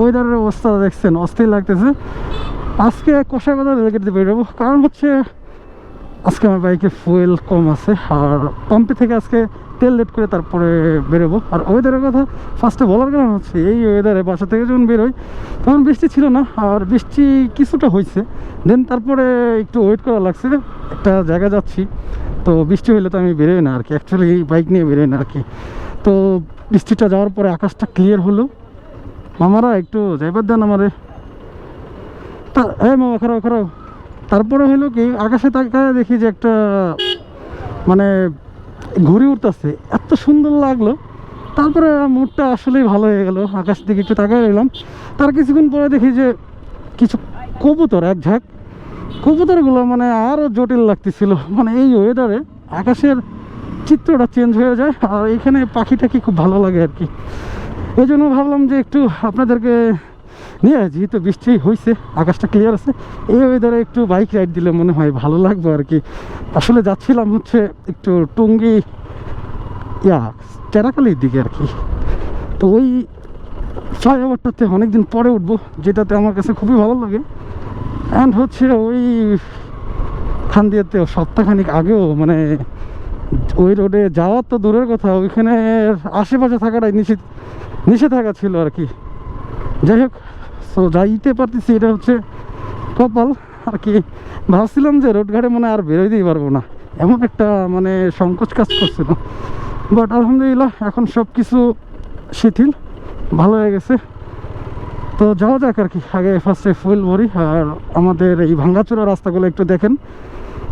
ওয়েদারের অবস্থা দেখছেন, অস্থির লাগতেছে। আজকে কষাই বাজার রেলগেট দিয়ে বেরোবো কারণ হচ্ছে, আজকে আমার বাইকে ফুয়েল কম আছে। আর পাম্পে থেকে আজকে তেল লেট করে তারপরে বেরোবো আর ওয়েদারের কথা ফার্স্টে বলার কারণ হচ্ছে, এই ওয়েদারে বাসা থেকে যখন বেরোই তখন বৃষ্টি ছিল না। আর বৃষ্টি কিছুটা হয়েছে দেন তারপরে একটু ওয়েট করা লাগছে। একটা জায়গা যাচ্ছি। তো বৃষ্টি হলে তো আমি বেরোই না আর কি। অ্যাকচুয়ালি বাইক নিয়ে বেরোই না আর কি। তো বৃষ্টিটা যাওয়ার পরে আকাশটা ক্লিয়ার হলো। মামারা, একটু যাইবার দেন আমারে। এই মামা খারাপ খারাপ তারপরে হইল কি, আকাশে তাকায় দেখি যে একটা মানে ঘুরে উঠতেছে এত সুন্দর লাগল। তারপরে মুডটা আসলেই ভালো হয়ে গেল। আকাশ দিকে একটু তাকায় রইলাম। তার কিছুক্ষণ পরে দেখি যে কিছু কবুতর, এক ঝাঁক। কবুতরগুলো মানে আরও জটিল লাগতেছিল। মানে এই ওয়েদারে আকাশের চিত্রটা চেঞ্জ হয়ে যায়। আর এখানে পাখিটাকে খুব ভালো লাগে আর কি। এই জন্য ভাবলাম যে একটু আপনাদেরকে নিয়ে, যেহেতু বৃষ্টি হয়েছে আকাশটা ক্লিয়ার আছে, এই ওয়েদারে একটু বাইক রাইড দিলে মনে হয় ভালো লাগবে আর কি আসলে যাচ্ছিলাম হচ্ছে একটু টুঙ্গি, ইয়া চেরাকালির দিকে আর কি তো ওই ফ্লাইওভারটাতে অনেকদিন পরে উঠবো, যেটাতে আমার কাছে খুবই ভালো লাগে। অ্যান্ড হচ্ছে ওই খান দিয়েতে সপ্তাহখানিক আগেও মানে ওই রোডে যাওয়ার তো দূরের কথা ওইখানে আশেপাশে থাকাটাই নিষেধ নিষেধাজ্ঞা ছিল আর কি। যাই হোক সো যাইতে পারতেছি, এটা হচ্ছে কপাল। আর কি, ভাবছিলাম যে রোড ঘাটে মনে আর বেরোইতেই পারব না। এমন একটা মানে সংকোচ কাজ করছিল। বাট আলহামদুলিল্লাহ, এখন সব কিছু শিথিল, ভালো হয়ে গেছে। তো যাওয়া যাক আর কি, আগে ফার্স্টে ফুল ভরি, আর আমাদের এই ভাঙ্গাচোরা রাস্তাগুলো একটু দেখেন।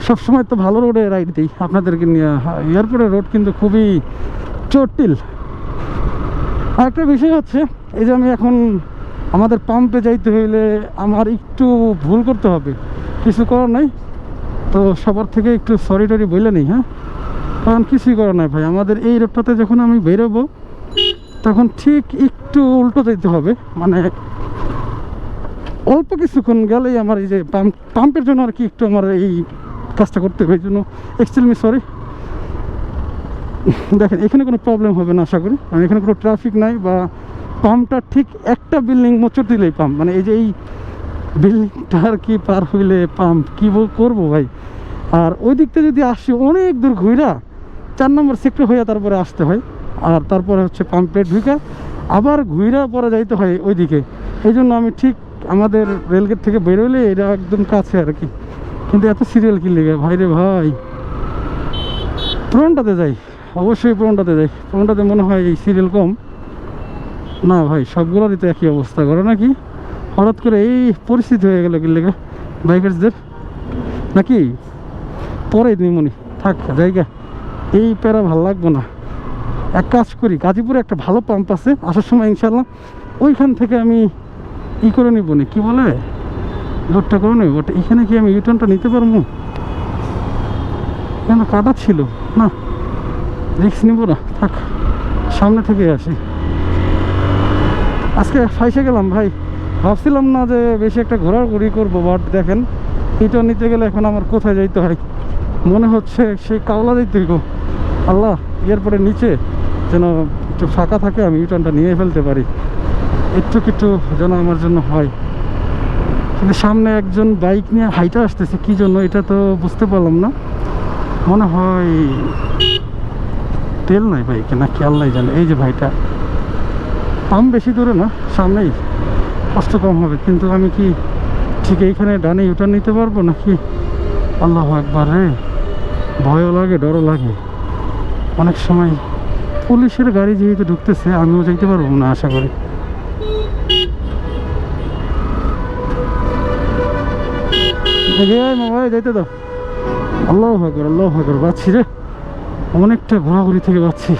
সবসময় তো ভালো রোডে রাইড দিই। আপনাদেরকে নিয়ে এয়ারপোর্টের রোড কিন্তু খুবই জটিল আর একটা বিষয় হচ্ছে, এই যে আমি এখন আমাদের পাম্পে যাইতে হইলে আমার একটু ভুল করতে হবে। কিছু করার নাই, তো সবার থেকে একটু সরি টরি বলে নেই হ্যাঁ? কারণ কিছুই করার নাই ভাই। আমাদের এই রোডটাতে যখন আমি বেরোবো, তখন ঠিক একটু উল্টো যেতে হবে। মানে অল্প কিছুক্ষণ গেলেই আমার এই যে পাম্প পাম্পের জন্য আর কি একটু আমার এই কাজটা করতে হবে, এই জন্য এক্সট্রিমলি সরি দেখেন, এখানে কোনো প্রবলেম হবে না, আশা করি। কারণ এখানে কোনো ট্রাফিক নাই বা পাম্পটা ঠিক একটা বিল্ডিং মোচর দিলেই পাম্প। মানে এই যে এই বিল্ডিংটা আর কি পার হইলে পাম্প, কী করব ভাই? আর ওই দিকটা যদি আসি, অনেক দূর ঘুরা চার নম্বর সেক্টর হইয়া তারপরে আসতে হয়। আর তারপরে হচ্ছে পাম্পে ঢুকে আবার ঘুরা পরে যাইতে হয় ওইদিকে। এই জন্য আমি ঠিক আমাদের রেলগেট থেকে বেরোলে এটা একদম কাছে আর কি। কিন্তু এত সিরিয়াল কি লেগে ভাই রে ভাই। পুরনটাতে যাই। অবশ্যই পুরনটাতে যাই। পুরনটাতে মনে হয় এই সিরিয়াল কম। না ভাই, সবগুলোরই তো একই অবস্থা করে নাকি? হঠাৎ করে এই পরিস্থিতি হয়ে গেল লেগে বাইকার্সদের নাকি? পরে নিমনি থাক, জায়গা। এই প্যারা ভালো লাগবে না। এক কাজ করি, গাজীপুরে একটা ভালো পাম্প আছে, আসার সময় ইনশাল্লাহ ওইখান থেকে আমি ই করে নিব নি, কী বলে? লোডটা করে নেব এখানে কি আমি ইউটার্নটা নিতে পারব? কেন কাটা ছিল? না। রিক্স নিব না, থাক, সামনে থেকে আসি। আজকে ফাইসে গেলাম ভাই। ভাবছিলাম না যে বেশি একটা ঘোরার ঘোরাঘুরি করব বাট দেখেন এটা নিতে গেলে এখন আমার কোথায় যাইতে হয়? মনে হচ্ছে সেই কাওলা যাইতে গো আল্লাহ, এরপরে নিচে যেন একটু ফাঁকা থাকে, আমি ইউটার্নটা নিয়ে ফেলতে পারি। একটু কিছু যেন আমার জন্য হয়। কিন্তু সামনে একজন বাইক নিয়ে হাইটা আসতেছে, কি জন্য এটা তো বুঝতে পারলাম না। মনে হয় তেল নাই বাইকে না খেয়াল নাই জানে। এই যে ভাইটা, পাম্প বেশি দূরে না, সামনেই, কষ্ট কম হবে। কিন্তু আমি কি ঠিক এইখানে ডানে ইউটার্ন নিতে পারব নাকি? আল্লাহ একবার রে, ভয়ও লাগে, ডরও লাগে। অনেক সময় পুলিশের গাড়ি যেহেতু ঢুকতেছে, আমিও যাইতে পারব না, আশা করি। মোবাইল যাইতে দাও। আল্লাহ হাকর আল্লাহ হাকর বাচ্ছি রে। অনেকটা ঘোরাঘুরি থেকে পাচ্ছি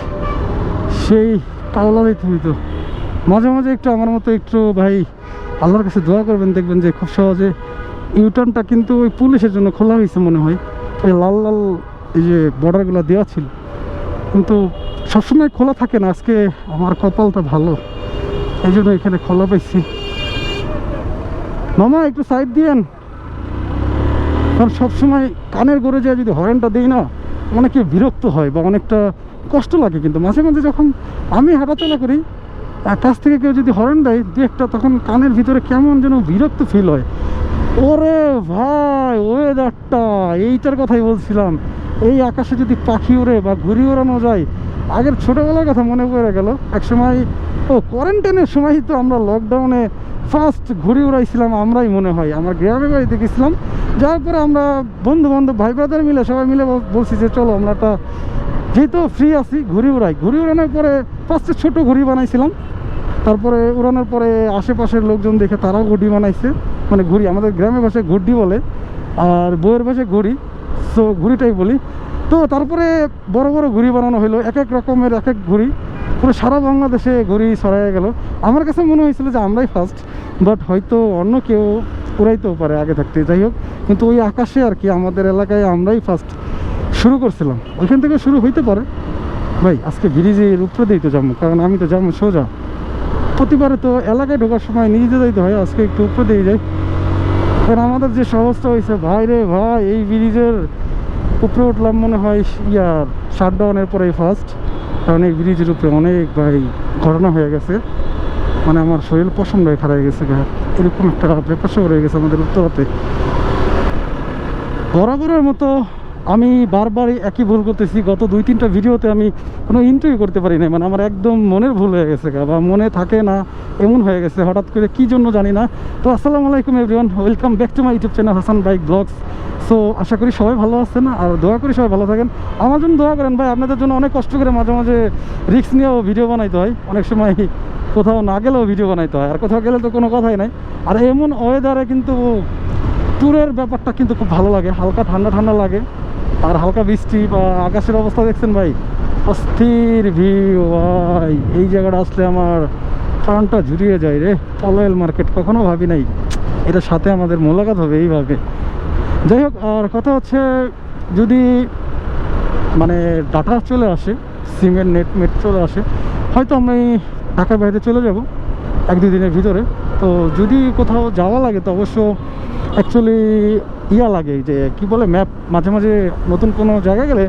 সেই কাওলা দিতে তো। মাঝে মাঝে একটু আমার মতো একটু ভাই আল্লাহর কাছে দোয়া করবেন, দেখবেন যে খুব সহজে ইউটার্নটা কিন্তু ওই পুলিশের জন্য খোলা হয়েছে মনে হয়। ওই লাল লাল এই যে বর্ডারগুলো দেওয়া ছিল। কিন্তু সবসময় খোলা থাকে না। আজকে আমার কপালটা ভালো। এই জন্য এখানে খোলা পাইছি। মামা, একটু সাইড দিয়েন। কারণ সবসময় কানের গড়ে যায় যদি হরেনটা দিই না অনেকে বিরক্ত হয় বা অনেকটা কষ্ট লাগে, কিন্তু মাঝে মাঝে যখন আমি হাঁটাচলা করি কাছ থেকে কেউ যদি হরেন দেয় দু একটা তখন কানের ভিতরে কেমন যেন বিরক্ত ফিল হয়। ওরে ভাই ওয়েদারটা এইটার কথাই বলছিলাম। এই আকাশে যদি পাখি ওড়ে বা ঘুরি ওড়ানো যায়, আগের ছোটোবেলার কথা মনে পড়ে গেল। এক সময় ও কোয়ারেন্টাইনের সময় তো আমরা লকডাউনে ফার্স্ট ঘুরে উড়াইছিলাম, আমরাই মনে হয়। আমার গ্রামে বাড়িতে গেছিলাম যার পরে আমরা বন্ধু বান্ধব ভাই ব্রাদার মিলে, সবাই মিলে বলছি যে চলো আমরা একটা, যেহেতু ফ্রি আছি, ঘুরি উড়াই। ঘুরি উড়ানোর পরে ফার্স্টে ছোট ঘুড়ি বানাইছিলাম। তারপরে উড়ানোর পরে আশেপাশের লোকজন দেখে তারাও ঘুড়ি বানাইছে। মানে ঘুড়ি, আমাদের গ্রামের ভাষায় ঘুড্ডি বলে, আর বইয়ের ভাষায় ঘুড়ি। সো ঘুড়িটাই বলি। তো তারপরে বড় বড় ঘুড়ি বানানো হলো এক এক রকমের এক এক ঘুড়ি। পুরো সারা বাংলাদেশে ঘুড়ি ছড়াইয়া গেল। আমার কাছে মনে হয়েছিল যে আমরাই ফার্স্ট বাট হয়তো অন্য কেউ উড়াইতেও পারে আগে থাকতে। যাই হোক, কিন্তু ওই আকাশে আর কি আমাদের এলাকায় আমরাই ফার্স্ট শুরু করছিলাম। ওইখান থেকে শুরু হইতে পারে। ভাই, আজকে ব্রিজের উপরে দিই তো যাব, কারণ আমি তো যাব সোজা। প্রতিবারে তো এলাকায় ঢোকার সময় নিজে যাইতে হয়, আজকে একটু উপরে দিয়ে যাই। কারণ আমাদের যে সমস্যা হয়েছে, ভাই রে ভাই, এই ব্রিজের উপরে উঠলাম মনে হয়, ইয়ার শাটডাউনের পরেই ফার্স্ট কারণ এই ব্রিজের উপরে অনেক ভাই ঘটনা হয়ে গেছে মানে আমার শরীর পছন্দ হয়ে খারাপ গেছে। এরকম একটা ব্যাপার হয়ে গেছে আমাদের উত্তরাতে বরাবরের মতো আমি বারবার একই ভুল করতেছি। গত দুই, তিনটা ভিডিওতে আমি কোনো ইন্টারভিউ করতে পারি না মানে আমার একদম মনের ভুল হয়ে গেছে বা মনে থাকে না, এমন হয়ে গেছে, হঠাৎ করে কী জন্য জানি না। তো আসসালামু আলাইকুম everyone welcome back to my YouTube channel Hasan bike blogs so আশা করি সবাই ভালো আছেন, আর দোয়া করি সবাই ভালো থাকেন। আমার জন্য দোয়া করেন ভাই, আপনাদের জন্য অনেক কষ্ট করে মাঝে মাঝে রিস্ক নিয়েও ভিডিও বানাইতে হয়। অনেক সময় কোথাও না গেলেও ভিডিও বানাইতে হয়, আর কোথাও গেলে তো কোনো কথাই নাই। আর এমন ওয়েদারে কিন্তু ট্যুরের ব্যাপারটা কিন্তু খুব ভালো লাগে, হালকা ঠান্ডা ঠান্ডা লাগে। আর হালকা বৃষ্টি বা আকাশের অবস্থা দেখছেন ভাই? অস্থির ভিউ, ভাই। এই জায়গাটা আসলে আমার প্রাণটা জুড়িয়ে যায় রে। পলয়েল মার্কেট, কখনো ভাবি নাই। এটা সাথে আমাদের মোলাকাত হবে এইভাবে। যাই হোক, আর কথা হচ্ছে, যদি মানে ডাটা চলে আসে, সিমের নেট মেট চলে আসে, হয়তো আমি ঢাকার বাইরে চলে যাব এক দুই দিনের ভিতরে। তো যদি কোথাও যাওয়া লাগে, তো অবশ্য অ্যাকচুয়ালি ইয়া লাগে, যে কি বলে ম্যাপ মাঝে মাঝে নতুন কোনো জায়গায় গেলে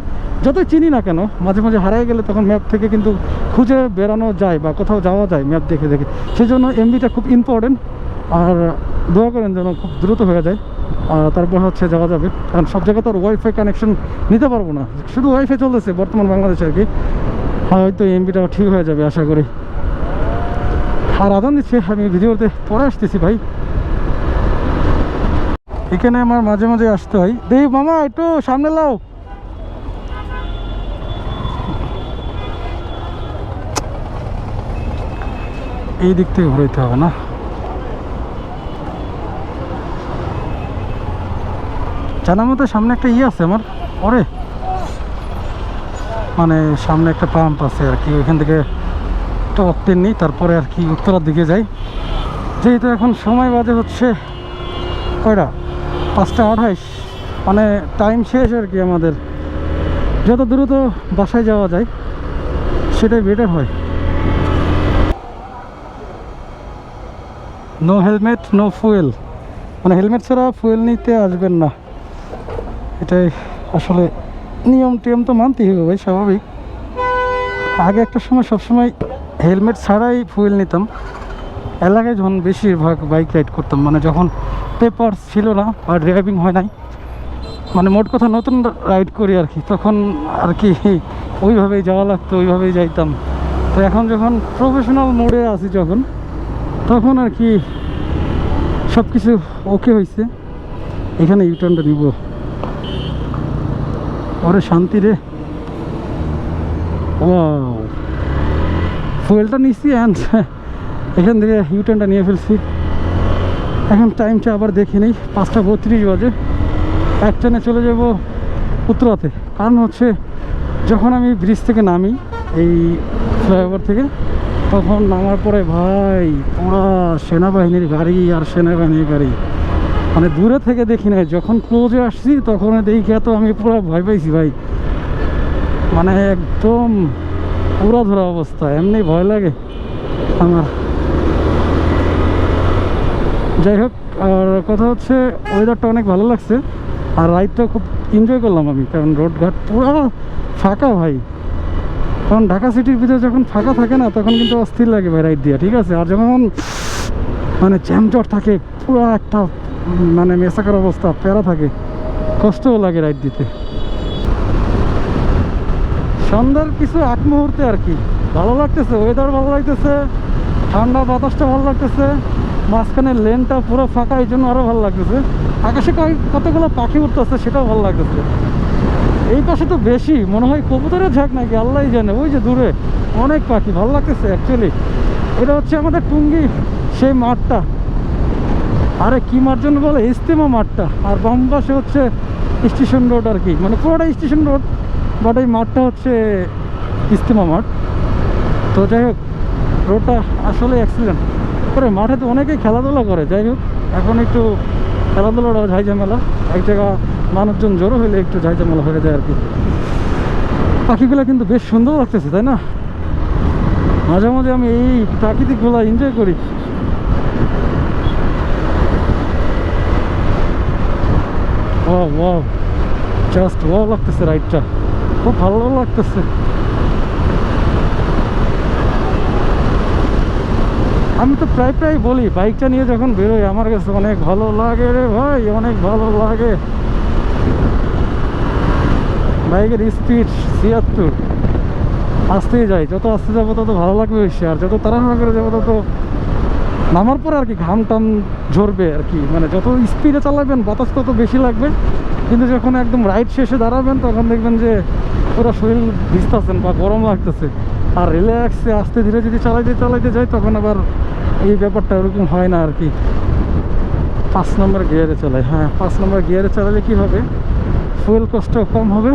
যতই চিনি না কেন, মাঝে মাঝে হারায় গেলে তখন ম্যাপ থেকে কিন্তু খুঁজে বেরানো যায় বা কোথাও যাওয়া যায় ম্যাপ দেখে দেখে। সেই জন্য এমবিটা খুব ইম্পর্টেন্ট আর দোয়া করেন যেন খুব দ্রুত হয়ে যায়, আর তারপর হচ্ছে যাওয়া যাবে। কারণ সব জায়গায় তো আর ওয়াইফাই কানেকশন নিতে পারব না। শুধু ওয়াইফাই চলতেছে বর্তমান বাংলাদেশে আর কি। হয়তো এমবিটা ঠিক হয়ে যাবে, আশা করি। আর আদান দিচ্ছে, আমি ভিডিওতে পরে আসতেছি ভাই। এখানে আমার মাঝে মাঝে আসতে হয়। দেখি মামা, একটু সামনে লাও। এই দিক থেকে ঘুরাইতে হবে না। জানার মতো সামনে একটা ইয়ে আছে আমার। ওরে। মানে সামনে একটা পাম্প আছে আর কি, ওইখান থেকে একটা অক্টেন নিই, তারপরে আর কি উত্তরার দিকে যাই। যেহেতু এখন সময় বাজে হচ্ছে, কয়টা? পাঁচটা আঠাইশ। মানে টাইম শেষ আর কি আমাদের। যত দ্রুত বাসায় যাওয়া যায়, সেটাই বেটার হয়। নো হেলমেট নো ফুয়েল মানে হেলমেট ছাড়া ফুয়েল নিতে আসবেন না। এটাই আসলে নিয়ম টিয়ম তো মানতেই হবে ভাই, স্বাভাবিক। আগে একটা সময় সবসময় হেলমেট ছাড়াই ফুয়েল নিতাম। এলাকায় যখন বেশিরভাগ বাইক রাইড করতাম মানে যখন পেপার ছিল না আর ড্রাইভিং হয় নাই। মানে মোট কথা নতুন রাইড করি আর কি। তখন আর কি ওইভাবেই যাওয়া লাগতো, ওইভাবেই যাইতাম। তো এখন যখন প্রফেশনাল মোডে আছি যখন, তখন আর কি সব কিছু ওকে হয়েছে এখানে ইউটার্নটা নিব। ওরে শান্তি রে। ও ফুয়েলটা নিচ্ছি অ্যান্ড এখান থেকে ইউটার্নটা নিয়ে ফেলছি। এখন টাইমটা আবার দেখে নিই। পাঁচটা বত্রিশ বাজে। এক ট্রেনে চলে যাব উত্তরাতে। কারণ হচ্ছে, যখন আমি ব্রিজ থেকে নামি, এই ফ্লাইওভার থেকে, তখন নামার পরে ভাই পুরা সেনাবাহিনীর গাড়ি আর সেনাবাহিনীর গাড়ি। মানে দূরে থেকে দেখি নাই। যখন ক্লোজে আসছি, তখন দেখি তো আমি পুরো ভয় পাইছি ভাই। মানে একদম পুরা ধরা অবস্থা। এমনি ভয় লাগে আমার। যাই হোক, আর কথা হচ্ছে ওয়েদারটা অনেক ভালো লাগছে, আর রাইডটা খুব এনজয় করলাম আমি, কারণ রোডঘাট পুরো ফাঁকা ভাই। কারণ ঢাকা সিটির ভিতরে যখন ফাঁকা থাকে না, তখন কিন্তু অস্থির লাগে ভাই রাইড দিয়ে, ঠিক আছে? আর যখন মানে জ্যামজট থাকে, পুরো একটা মানে মেসাকার অবস্থা, প্যারা থাকে, কষ্টও লাগে রাইড দিতে। সন্ধ্যার কিছু আগ মুহূর্তে আর কি, ভালো লাগতেছে ওয়েদার ভালো লাগতেছে, ঠান্ডা, বাতাসটা ভালো লাগতেছে। মাঝখানে লেনটা পুরো ফাঁকা, এই জন্য আরও ভালো লাগতেছে। আকাশে কতগুলো পাখি উঠতেছে সেটাও ভালো লাগতেছে। এই পাশে তো বেশি, মনে হয় কবুতরের ঝাঁক নাকি আল্লাহ জানে। ওই যে দূরে অনেক পাখি, ভালো লাগতেছে অ্যাকচুয়ালি এটা হচ্ছে আমাদের টুঙ্গি, সেই মাঠটা। আরে, কি মাঠ জন্য বলে? ইস্তেমা মাঠটা। আর বাম পাশে হচ্ছে স্টেশন রোড আর কি। মানে পুরোটা স্টেশন রোড, বাট এই মাঠটা হচ্ছে ইস্তেমা মাঠ। তো যাই হোক, রোডটা আসলে অ্যাক্সিডেন্ট করে মাঠে তো অনেকেই খেলাধুলা করে, যাই হোক, এখন একটু খেলাধুলাটা ঝাই ঝামেলা এক জায়গা মানুষজন জড়ো হলে একটু ঝাই ঝামেলা হয়ে যায় আর কি। পাখিগুলো কিন্তু বেশ সুন্দর লাগতেছে, তাই না? মাঝে মাঝে আমি এই প্রাকৃতিকগুলো এনজয় করি। ও ও জাস্ট ও লাগতেছে রাইডটা খুব ভালো লাগতেছে। আমি তো প্রায় প্রায় বলি, বাইকটা নিয়ে যখন বেরোই, আমার কাছে অনেক ভালো লাগে রে ভাই, অনেক ভালো লাগে। বাইকের স্পিড ছিয়াত্তর। আসতেই যাই, যত আসতে যাব তত ভালো লাগবে বেশি, আর যত তাড়াহুড়া করে যাব তত নামার পরে আর কি ঘাম টাম ঝরবে আর কি। মানে যত স্পিডে চালাবেন, বাতাস তত বেশি লাগবে। কিন্তু যখন একদম রাইড শেষে দাঁড়াবেন, তখন দেখবেন যে পুরো শরীর ভিজতেছেন বা গরম লাগতেছে। আর রিল্যাক্সে আস্তে ধীরে যদি চালাইতে চালাইতে যাই, তখন আবার এই ব্যাপারটা ওরকম হয় না আর কি। পাঁচ নম্বর গিয়ারে চালাই। হ্যাঁ পাঁচ নম্বর গিয়ারে চালালে কী হবে? ফুয়েল কষ্ট কম হবে,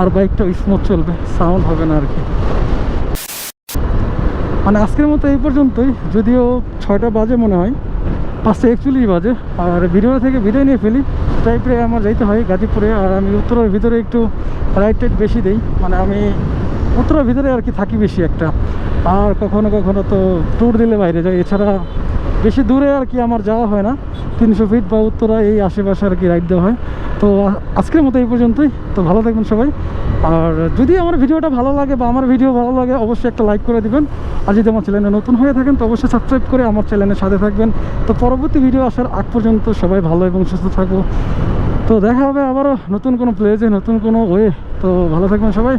আর বাইকটা স্মুথ চলবে সাউন্ড হবে না আর কি। মানে আজকের মতো এই পর্যন্তই। যদিও ছয়টা বাজে মনে হয়, পাঁচটা একচল্লিশ বাজে। আর ভিডিও থেকে বিদায় নিয়ে ফেলি। প্রায় প্রায় আমার যাইতে হয় গাজীপুরে, আর আমি উত্তরের ভিতরে একটু রাইড টাইড বেশি দেই। মানে আমি উত্তরের ভিতরে আর কি থাকি বেশি একটা। আর কখনো কখনো তো ট্যুর দিলে বাইরে যাই। এছাড়া বেশি দূরে আর কি আমার যাওয়া হয় না। তিনশো ফিট বা উত্তরা এই আশেপাশে আর কি রাইড দেওয়া হয়। তো আজকের মতো এই পর্যন্তই। তো ভালো থাকবেন সবাই। আর যদি আমার ভিডিওটা ভালো লাগে বা আমার ভিডিও ভালো লাগে, অবশ্যই একটা লাইক করে দিবেন। আর যদি আমার চ্যানেলে নতুন হয়ে থাকেন, তো অবশ্যই সাবস্ক্রাইব করে আমার চ্যানেলের সাথে থাকবেন। তো পরবর্তী ভিডিও আসার আগ পর্যন্ত সবাই ভালো এবং সুস্থ থাকব তো দেখা হবে আবারও নতুন কোনো প্লেসে নতুন কোনো ওয়ে তো ভালো থাকবেন সবাই।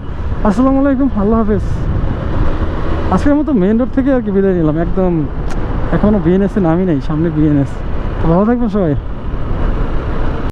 আসসালামু আলাইকুম, আল্লাহ হাফেজ। আজকের মতো মেন রোড থেকে আর কি বিদায় নিলাম। একদম এখনও বিএনএসে নামি নেই, সামনে বিএনএস তো ভালো থাকবেন সবাই।